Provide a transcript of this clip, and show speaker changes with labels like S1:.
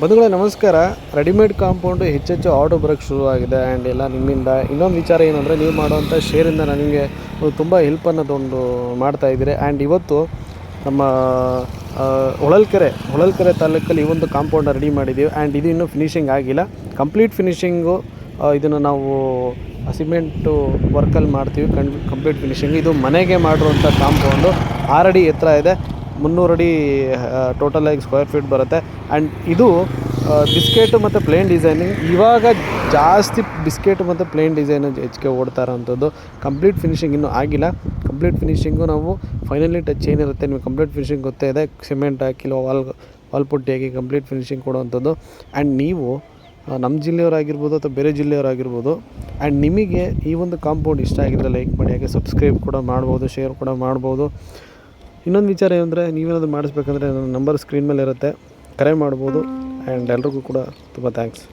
S1: ಬಂಧುಗಳೇ, ನಮಸ್ಕಾರ. Readymade compound ಹೆಚ್ಚೆಚ್ಚು ಆರ್ಡರ್ ಬರೋಕ್ಕೆ ಶುರುವಾಗಿದೆ ಆ್ಯಂಡ್ ಎಲ್ಲ ನಿಮ್ಮಿಂದ. ಇನ್ನೊಂದು ವಿಚಾರ ಏನಂದರೆ, ನೀವು ಮಾಡುವಂಥ ಶೇರಿಂದ ನನಗೆ ತುಂಬ ಹೆಲ್ಪ್ ಅನ್ನೋದೊಂದು ಮಾಡ್ತಾ ಇದ್ದೀರಿ. ಆ್ಯಂಡ್ ಇವತ್ತು ನಮ್ಮ ಹೊಳಲ್ಕೆರೆ ಹೊಳಲ್ಕೆರೆ ತಾಲೂಕಲ್ಲಿ ಈ ಒಂದು ಕಾಂಪೌಂಡ್ ರೆಡಿ ಮಾಡಿದ್ದೀವಿ. ಆ್ಯಂಡ್ ಇದು ಇನ್ನೂ ಫಿನಿಷಿಂಗ್ ಆಗಿಲ್ಲ. ಕಂಪ್ಲೀಟ್ ಫಿನಿಷಿಂಗು ಇದನ್ನು ನಾವು ಸಿಮೆಂಟು ವರ್ಕಲ್ಲಿ ಮಾಡ್ತೀವಿ. ಕಂಪ್ಲೀಟ್ ಫಿನಿಷಿಂಗ್ ಇದು ಮನೆಗೆ ಮಾಡಿರುವಂಥ ಕಾಂಪೌಂಡು. ಆರಡಿ ಎತ್ತರ ಇದೆ. ಮುನ್ನೂರು ಅಡಿ ಟೋಟಲ್ ಆಗಿ ಸ್ಕ್ವೇರ್ ಫೀಟ್ ಬರುತ್ತೆ. ಆ್ಯಂಡ್ ಇದು ಬಿಸ್ಕೆಟು ಮತ್ತು ಪ್ಲೇನ್ ಡಿಸೈನಿಂಗ್ ಇವಾಗ ಜಾಸ್ತಿ ಬಿಸ್ಕೆಟ್ ಮತ್ತು ಪ್ಲೇನ್ ಡಿಸೈನ್ ಹೆಚ್ಚಿಗೆ ಓಡ್ತಾ ಇರೋಂಥದ್ದು. ಕಂಪ್ಲೀಟ್ ಫಿನಿಷಿಂಗ್ ಇನ್ನೂ ಆಗಿಲ್ಲ. ಕಂಪ್ಲೀಟ್ ಫಿನಿಷಿಂಗು ನಾವು ಫೈನಲಿ ಟಚ್ ಏನಿರುತ್ತೆ ನಿಮಗೆ ಕಂಪ್ಲೀಟ್ ಫಿನಿಷಿಂಗ್ ಗೊತ್ತೇ ಇದೆ. ಸಿಮೆಂಟ್ ಹಾಕಿಲ್ಲ ವಾಲ್ ವಾಲ್ ಪುಟ್ಟಿ ಹಾಕಿ ಕಂಪ್ಲೀಟ್ ಫಿನಿಷಿಂಗ್ ಕೊಡುವಂಥದ್ದು. ಆ್ಯಂಡ್ ನೀವು ನಮ್ಮ ಜಿಲ್ಲೆಯವರಾಗಿರ್ಬೋದು ಅಥವಾ ಬೇರೆ ಜಿಲ್ಲೆಯವರಾಗಿರ್ಬೋದು ಆ್ಯಂಡ್ ನಿಮಗೆ ಈ ಒಂದು ಕಾಂಪೌಂಡ್ ಇಷ್ಟ ಆಗಿದ್ರೆ ಲೈಕ್ ಮಾಡಿ, ಹಾಗೆ ಸಬ್ಸ್ಕ್ರೈಬ್ ಕೂಡ ಮಾಡ್ಬೋದು ಶೇರ್ ಕೂಡ ಮಾಡ್ಬೋದು. ಇನ್ನೊಂದು ವಿಚಾರ ಏನಂದರೆ ನೀವೇನಾದರೂ ಮಾಡಿಸ್ಬೇಕಂದ್ರೆ ನನ್ನ ನಂಬರ್ ಸ್ಕ್ರೀನ್ ಮೇಲೆ ಇರುತ್ತೆ. ಕರೆ ಮಾಡ್ಬೋದು. ಆ್ಯಂಡ್ ಎಲ್ರಿಗೂ ಕೂಡ ತುಂಬ ಥ್ಯಾಂಕ್ಸ್